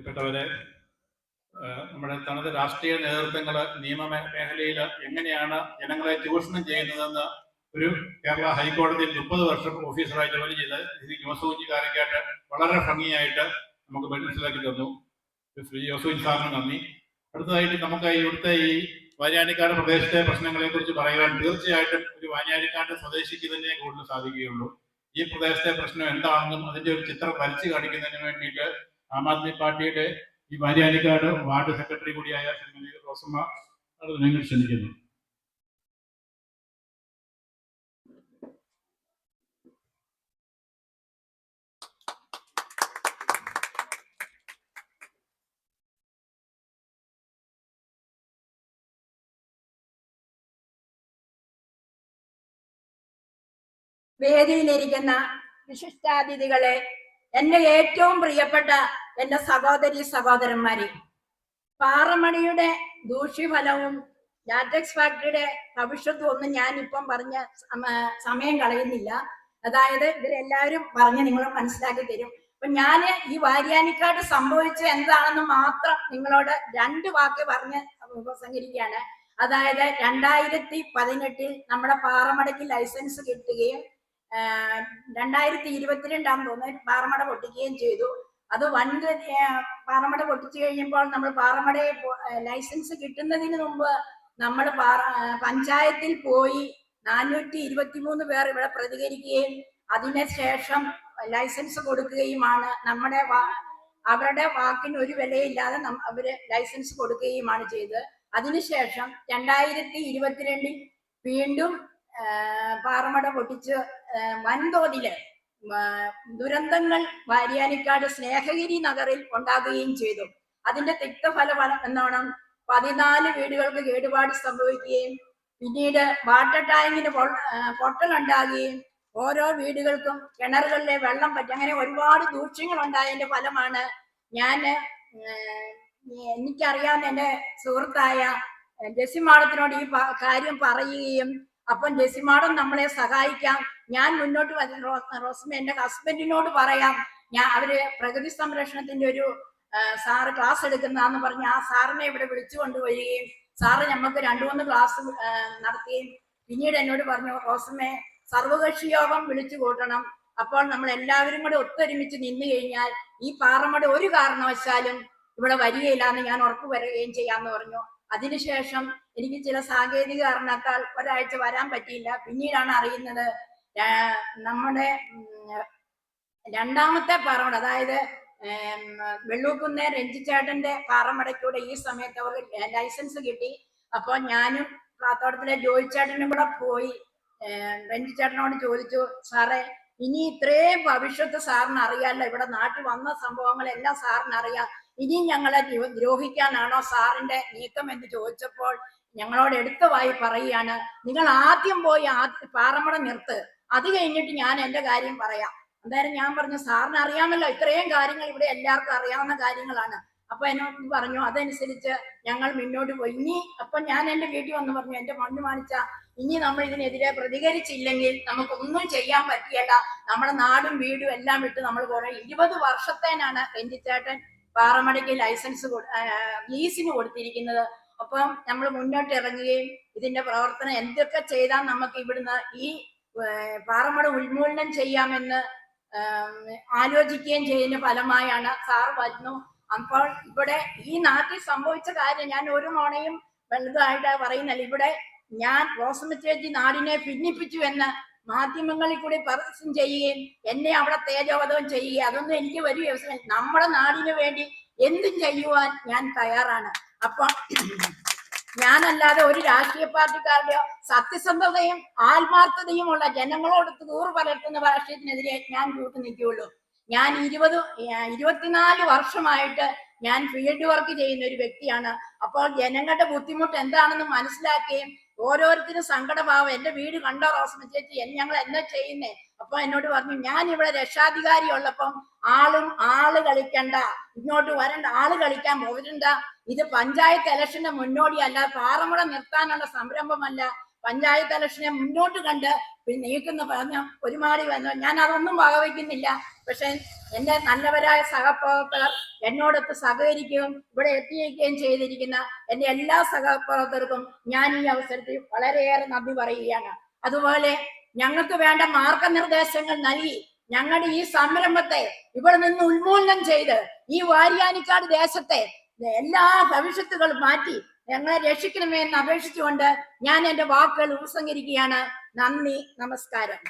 പ്രിയപ്പെട്ടവരെ നമ്മുടെ തനത് രാഷ്ട്രീയ നേതൃത്വങ്ങൾ നിയമ മേഖലയിൽ എങ്ങനെയാണ് ജനങ്ങളെ ചൂഷണം ചെയ്യുന്നതെന്ന് ഒരു കേരള ഹൈക്കോടതിയിൽ മുപ്പത് വർഷം ഓഫീസറായി ജോലി ചെയ്ത് ശ്രീ ജോസൂജി വളരെ ഭംഗിയായിട്ട് നമുക്ക് മനസ്സിലാക്കി തന്നു. ശ്രീ ജോസൂജി സാറിന് നന്ദി. അടുത്തതായിട്ട് നമുക്ക് ഇവിടുത്തെ ഈ വാര്യാനിക്കാട് പ്രദേശത്തെ പ്രശ്നങ്ങളെ കുറിച്ച് പറയുവാൻ തീർച്ചയായിട്ടും ഒരു വാര്യാനിക്കാട് സ്വദേശിക്ക് തന്നെ കൂടുതൽ സാധിക്കുകയുള്ളൂ. ഈ പ്രദേശത്തെ പ്രശ്നം എന്താണെന്നും അതിന്റെ ഒരു ചിത്രം വരച്ചു കാണിക്കുന്നതിന് വേണ്ടിയിട്ട് ആം ആദ്മി പാർട്ടിയുടെ ഈ വാര്യാലിക്കാട് വാർഡ് സെക്രട്ടറി കൂടിയായ ശ്രീമതി റോസമ്മ നിങ്ങൾ ക്ഷണിക്കുന്നു വേദിയിലിരിക്കുന്ന വിശിഷ്ടാതിഥികളെ എന്റെ ഏറ്റവും പ്രിയപ്പെട്ട എന്റെ സഹോദരി സഹോദരന്മാരെ പാറമണിയുടെ ദൂഷ്യഫലവും ലാറ്റക്സ് ഫാക്ടറിയുടെ ഭവിഷ്യത്തും ഒന്നും ഞാൻ ഇപ്പം പറഞ്ഞ സമയം കളയുന്നില്ല. അതായത് ഇവരെല്ലാവരും പറഞ്ഞ് നിങ്ങൾ മനസ്സിലാക്കി തരും. അപ്പൊ ഞാൻ ഈ വാര്യാനിക്കാട് സംഭവിച്ച എന്താണെന്ന് മാത്രം നിങ്ങളോട് രണ്ട് വാക്ക് പറഞ്ഞ് പ്രസംഗിക്കുകയാണ്. അതായത് രണ്ടായിരത്തി പതിനെട്ടിൽ നമ്മുടെ പാറമടയ്ക്ക് ലൈസൻസ് കിട്ടുകയും രണ്ടായിരത്തി ഇരുപത്തിരണ്ടാം തോന്നുന്നു. പാറമട പൊട്ടിക്കുകയും ചെയ്തു. അത് ആഹ് പാറമട പൊട്ടിച്ചു കഴിയുമ്പോൾ നമ്മൾ പാറമടയെ ലൈസൻസ് കിട്ടുന്നതിന് മുമ്പ് നമ്മൾ പഞ്ചായത്തിൽ പോയി നാനൂറ്റി ഇരുപത്തിമൂന്ന് പേർ ഇവിടെ പ്രതികരിക്കുകയും അതിനുശേഷം ലൈസൻസ് കൊടുക്കുകയുമാണ്. നമ്മുടെ അവരുടെ വാക്കിന് ഒരു വിലയില്ലാതെ അവർ ലൈസൻസ് കൊടുക്കുകയുമാണ് ചെയ്തത്. അതിനുശേഷം രണ്ടായിരത്തി ഇരുപത്തിരണ്ടിൽ വീണ്ടും പാറമട പൊട്ടിച്ച് വൻതോതിൽ ദുരന്തങ്ങൾ വാര്യാനിക്കാട് സ്നേഹഗിരി നഗറിൽ ഉണ്ടാകുകയും ചെയ്തു. അതിന്റെ തിക്തഫലം എന്നോണം പതിനാല് വീടുകൾക്ക് കേടുപാട് സംഭവിക്കുകയും പിന്നീട് വാട്ടർ ടാങ്കിന് പൊട്ടലുണ്ടാകുകയും ഓരോ വീടുകൾക്കും കിണറുകളിലെ വെള്ളം പറ്റി അങ്ങനെ ഒരുപാട് ദൂഷ്യങ്ങൾ ഉണ്ടായതിന്റെ ഫലമാണ് ഞാൻ എനിക്കറിയാവുന്ന എന്റെ സുഹൃത്തായ ജസിമാളത്തിനോട് ഈ കാര്യം പറയുകയും അപ്പം ജസിമാടം നമ്മളെ സഹായിക്കാം. ഞാൻ മുന്നോട്ട് റോസ്മ എന്റെ ഹസ്ബൻഡിനോട് പറയാം. ഞാൻ അവർ പ്രകൃതി സംരക്ഷണത്തിന്റെ ഒരു സാറ് ക്ലാസ് എടുക്കുന്നതെന്ന് പറഞ്ഞ് ആ സാറിനെ ഇവിടെ വിളിച്ചു കൊണ്ടുവരികയും സാറ് നമുക്ക് രണ്ടു മൂന്ന് ക്ലാസ് നടത്തുകയും പിന്നീട് എന്നോട് പറഞ്ഞു റോസമ്മേ സർവകക്ഷി യോഗം വിളിച്ചു കൂട്ടണം. അപ്പോൾ നമ്മൾ എല്ലാവരും കൂടെ ഒത്തൊരുമിച്ച് നിന്നു കഴിഞ്ഞാൽ ഈ പാറമട ഒരു കാരണവശാലും ഇവിടെ വരികയില്ല എന്ന് ഞാൻ ഉറപ്പ് വരികയും ചെയ്യാന്ന് പറഞ്ഞു. അതിനുശേഷം എനിക്ക് ചില സാങ്കേതിക കാരണത്താൽ ഒരാഴ്ച വരാൻ പറ്റിയില്ല. പിന്നീടാണ് അറിയുന്നത് നമ്മുടെ രണ്ടാമത്തെ പാറമട അതായത് വെള്ളൂക്കുന്ന രഞ്ജിച്ചേട്ടന്റെ പാറമടയ്ക്കൂടെ ഈ സമയത്ത് അവർക്ക് ലൈസൻസ് കിട്ടി. അപ്പോൾ ഞാനും പ്രാത്തോട്ടത്തിലെ ജോയിച്ചേട്ടനും കൂടെ പോയി രഞ്ജിച്ചേട്ടനോട് ചോദിച്ചു സാറേ ഇനി ഇത്രയും ഭവിഷ്യത്ത് സാറിന് അറിയാമല്ലോ ഇവിടെ നാട്ടിൽ വന്ന സംഭവങ്ങളെല്ലാം സാറിന് അറിയാം ഇനി ഞങ്ങളെ ദ്രോഹിക്കാനാണോ സാറിന്റെ നീക്കം എന്ന് ചോദിച്ചപ്പോൾ ഞങ്ങളോട് എടുത്തവായി പറയുകയാണ് നിങ്ങൾ ആദ്യം പോയി പാറമട നിർത്ത്. അത് കഴിഞ്ഞിട്ട് ഞാൻ എന്റെ കാര്യം പറയാം. എന്തായാലും ഞാൻ പറഞ്ഞു സാറിന് അറിയാമല്ലോ ഇത്രയും കാര്യങ്ങൾ ഇവിടെ എല്ലാവർക്കും അറിയാവുന്ന കാര്യങ്ങളാണ്. അപ്പൊ എന്നോട് പറഞ്ഞു അതനുസരിച്ച് ഞങ്ങൾ മുന്നോട്ട് പോയി. ഇനി അപ്പൊ ഞാൻ എന്റെ വീട്ടിൽ വന്ന് പറഞ്ഞു എന്റെ മണ്ണ് മാണിച്ച ഇനി നമ്മൾ ഇതിനെതിരെ പ്രതികരിച്ചില്ലെങ്കിൽ നമുക്കൊന്നും ചെയ്യാൻ പറ്റിയല്ല നമ്മുടെ നാടും വീടും എല്ലാം വിട്ട് നമ്മൾ കുറെ ഇരുപത് വർഷത്തേനാണ് രഞ്ജിച്ചേട്ടൻ പാറമടയ്ക്ക് ലൈസൻസ് ലീസിന് കൊടുത്തിരിക്കുന്നത്. അപ്പം നമ്മൾ മുന്നോട്ട് ഇറങ്ങുകയും ഇതിന്റെ പ്രവർത്തനം എന്തൊക്കെ ചെയ്താൽ നമുക്ക് ഇവിടുന്ന് ഈ പാറമട ഉന്മൂലനം ചെയ്യാമെന്ന് ആലോചിക്കുകയും ചെയ്യുന്ന ഫലമായാണ് സാർ വരുന്നു അപ്പോൾ ഇവിടെ ഈ നാട്ടിൽ സംഭവിച്ച കാര്യം ഞാൻ ഒരു മോണയും വലുതായിട്ട് പറയുന്നില്ല. ഇവിടെ ഞാൻ റോസമിറ്റേജി നാടിനെ ഭിന്നിപ്പിച്ചു എന്ന് മാധ്യമങ്ങളിൽ കൂടി പരസ്യം ചെയ്യുകയും എന്നെ അവിടെ തേജോവധം ചെയ്യുകയും അതൊന്നും എനിക്ക് വലിയ വ്യവസായം നമ്മുടെ നാടിന് വേണ്ടി എന്തും ചെയ്യുവാൻ ഞാൻ തയ്യാറാണ്. അപ്പൊ ഞാനല്ലാതെ ഒരു രാഷ്ട്രീയ പാർട്ടിക്കാരുടെയോ സത്യസന്ധതയും ആത്മാർത്ഥതയുമുള്ള ജനങ്ങളോട് നൂറ് പലർത്തുന്ന രാഷ്ട്രീയത്തിനെതിരെ ഞാൻ കൂട്ടു നിൽക്കുകയുള്ളൂ. ഞാൻ ഇരുപത് ഇരുപത്തിനാല് വർഷമായിട്ട് ഞാൻ ഫീൽഡ് വർക്ക് ചെയ്യുന്ന ഒരു വ്യക്തിയാണ്. അപ്പോൾ ജനങ്ങളുടെ ബുദ്ധിമുട്ട് എന്താണെന്ന് മനസ്സിലാക്കുകയും ഓരോരുത്തരും സങ്കടഭാവം എന്റെ വീട് കണ്ടോ റോസ്മ ചേച്ചി? ഞങ്ങൾ എന്താ ചെയ്യുന്നേ? അപ്പൊ എന്നോട് പറഞ്ഞു ഞാൻ ഇവിടെ രക്ഷാധികാരി ഉള്ളപ്പം ആളും ആൾ കളിക്കണ്ട ഇങ്ങോട്ട് വരണ്ട ആൾ കളിക്കാൻ പോരണ്ട ഇത് പഞ്ചായത്ത് ഇലക്ഷന്റെ മുന്നോടിയല്ല പാറമുട നിർത്താനുള്ള സംരംഭമല്ല. പഞ്ചായത്ത് ഇലക്ഷനെ മുന്നോട്ട് കണ്ട് പിന്നെ നീക്കുന്ന പറഞ്ഞ ഒരുമാടി വന്നു. ഞാൻ അതൊന്നും വകവയ്ക്കുന്നില്ല പക്ഷെ എന്റെ നല്ലവരായ സഹപ്രവർത്തകർ എന്നോടൊത്ത് സഹകരിക്കുകയും ഇവിടെ എത്തിയിരിക്കുകയും ചെയ്തിരിക്കുന്ന എന്റെ എല്ലാ സഹപ്രവർത്തകർക്കും ഞാൻ ഈ അവസരത്തിൽ വളരെയേറെ നന്ദി പറയുകയാണ്. അതുപോലെ ഞങ്ങൾക്ക് വേണ്ട മാർഗനിർദ്ദേശങ്ങൾ നൽകി ഞങ്ങളുടെ ഈ സംരംഭത്തെ ഇവിടെ നിന്ന് ഉന്മൂലനം ചെയ്ത് ഈ വാരിയാനിക്കാട് ദേശത്തെ എല്ലാ ഭവിഷ്യത്തുകളും മാറ്റി ഞങ്ങളെ രക്ഷിക്കണമേ എന്ന് അപേക്ഷിച്ചുകൊണ്ട് ഞാൻ എന്റെ വാക്കുകൾ ഉപസംഹരിക്കുകയാണ്. നന്ദി നമസ്കാരം.